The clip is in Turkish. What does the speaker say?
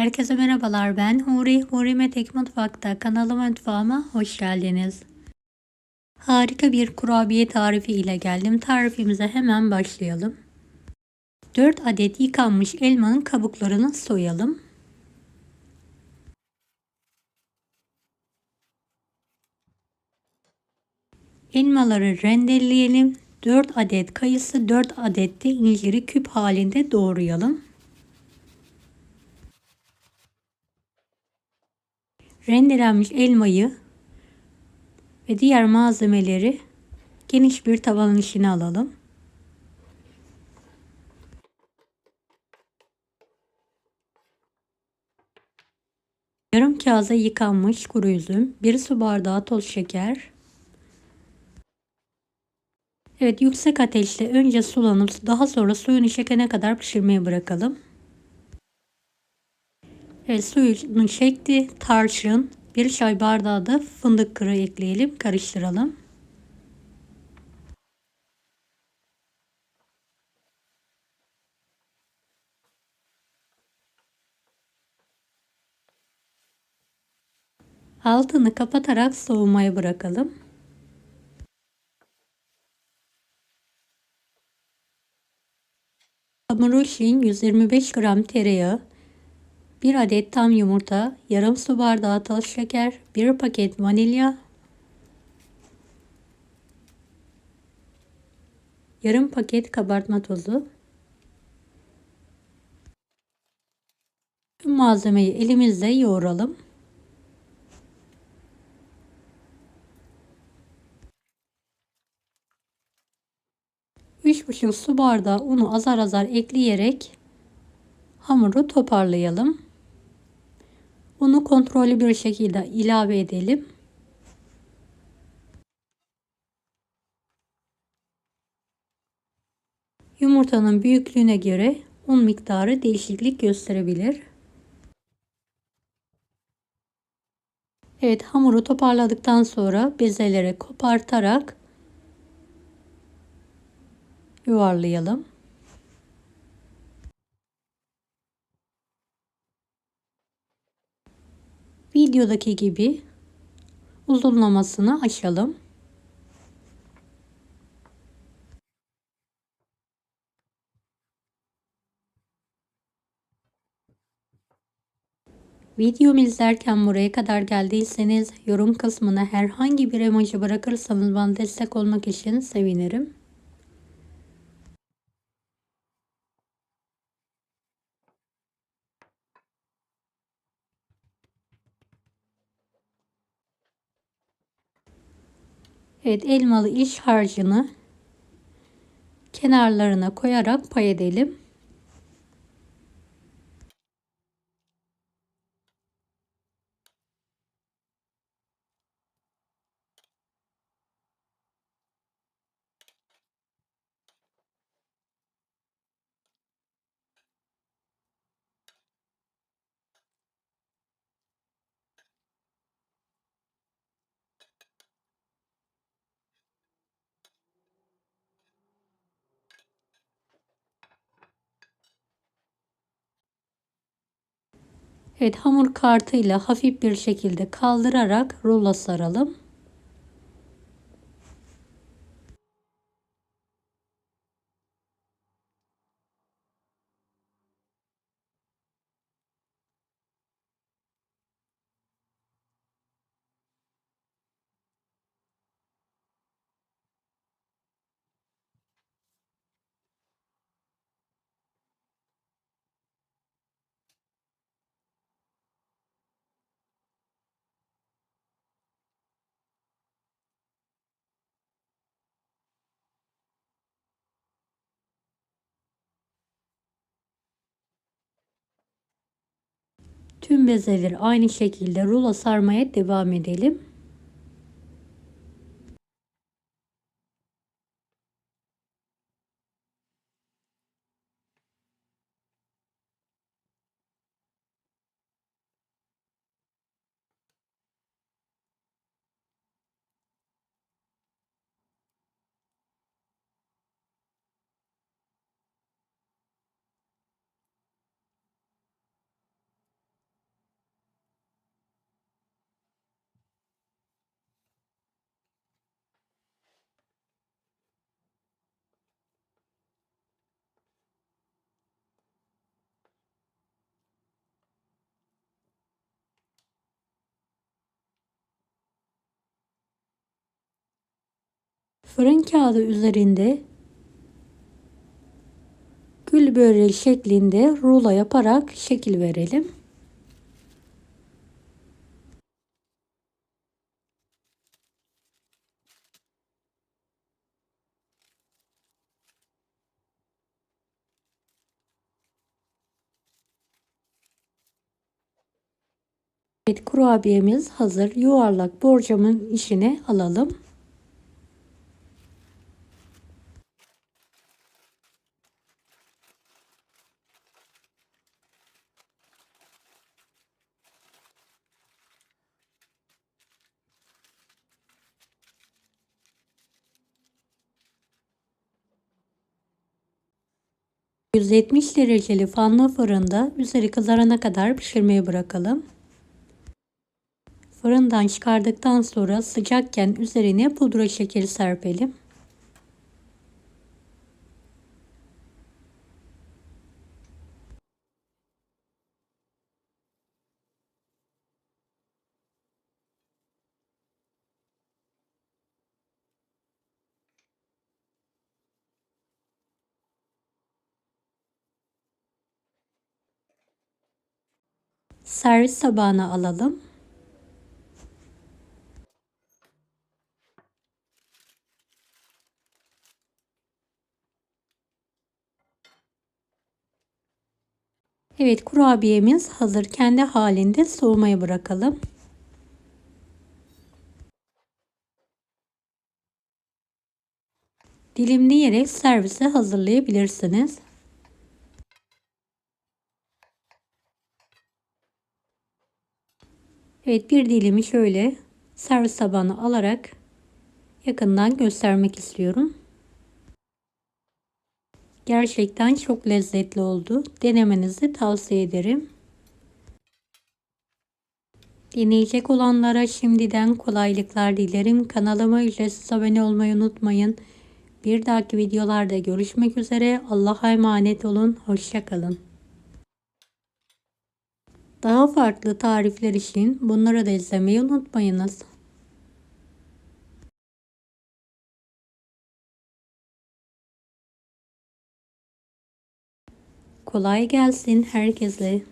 Herkese merhabalar ben Huri. Huri Metek Mutfak'ta kanalıma mutfağıma hoş geldiniz. Harika bir kurabiye tarifi ile geldim. Tarifimize hemen başlayalım. 4 adet yıkanmış elmanın kabuklarını soyalım. Elmaları rendeleyelim. 4 adet kayısı, 4 adet de inciri küp halinde doğrayalım. Rendelenmiş elmayı ve diğer malzemeleri geniş bir tavanın içine alalım. Yarım kase yıkanmış kuru üzüm, 1 su bardağı toz şeker. Evet yüksek ateşte önce sulanıp daha sonra suyunu çekene kadar pişirmeye bırakalım. Evet, suyunu çekti. Tarçın, bir çay bardağı da fındık kırığı ekleyelim. Karıştıralım. Altını kapatarak soğumaya bırakalım. Hamuru için 125 gram tereyağı, 1 adet tam yumurta, yarım su bardağı toz şeker, 1 paket vanilya, yarım paket kabartma tozu. Tüm malzemeyi elimizle yoğuralım. Üç buçuk su bardağı unu azar azar ekleyerek hamuru toparlayalım. Bunu kontrollü bir şekilde ilave edelim. Yumurtanın büyüklüğüne göre un miktarı değişiklik gösterebilir. Evet hamuru toparladıktan sonra bezelere kopartarak yuvarlayalım. Videodaki gibi uzunlamasını açalım. Videomu izlerken buraya kadar geldiyseniz yorum kısmına herhangi bir emoji bırakırsanız bana destek olmak için sevinirim. Evet elmalı iç harcını kenarlarına koyarak pay edelim. Evet hamur kartıyla hafif bir şekilde kaldırarak rulo saralım. Tüm bezeleri aynı şekilde rulo sarmaya devam edelim. Fırın kağıdı üzerinde gül böreği şeklinde rulo yaparak şekil verelim. Evet kurabiyemiz hazır. Yuvarlak borcamın içine alalım. ...170 dereceli fanlı fırında üzeri kızarana kadar pişirmeye bırakalım. Fırından çıkardıktan sonra sıcakken üzerine pudra şekeri serpelim. Servis tabağına alalım. Evet kurabiyemiz hazır. Kendi halinde soğumaya bırakalım. Dilimleyerek servise hazırlayabilirsiniz. Evet bir dilimi şöyle servis tabağına alarak yakından göstermek istiyorum. Gerçekten çok lezzetli oldu. Denemenizi tavsiye ederim. Deneyecek olanlara şimdiden kolaylıklar dilerim. Kanalıma ücretsiz abone olmayı unutmayın. Bir dahaki videolarda görüşmek üzere. Allah'a emanet olun. Hoşçakalın. Daha farklı tarifler için bunları da izlemeyi unutmayınız. Kolay gelsin herkese.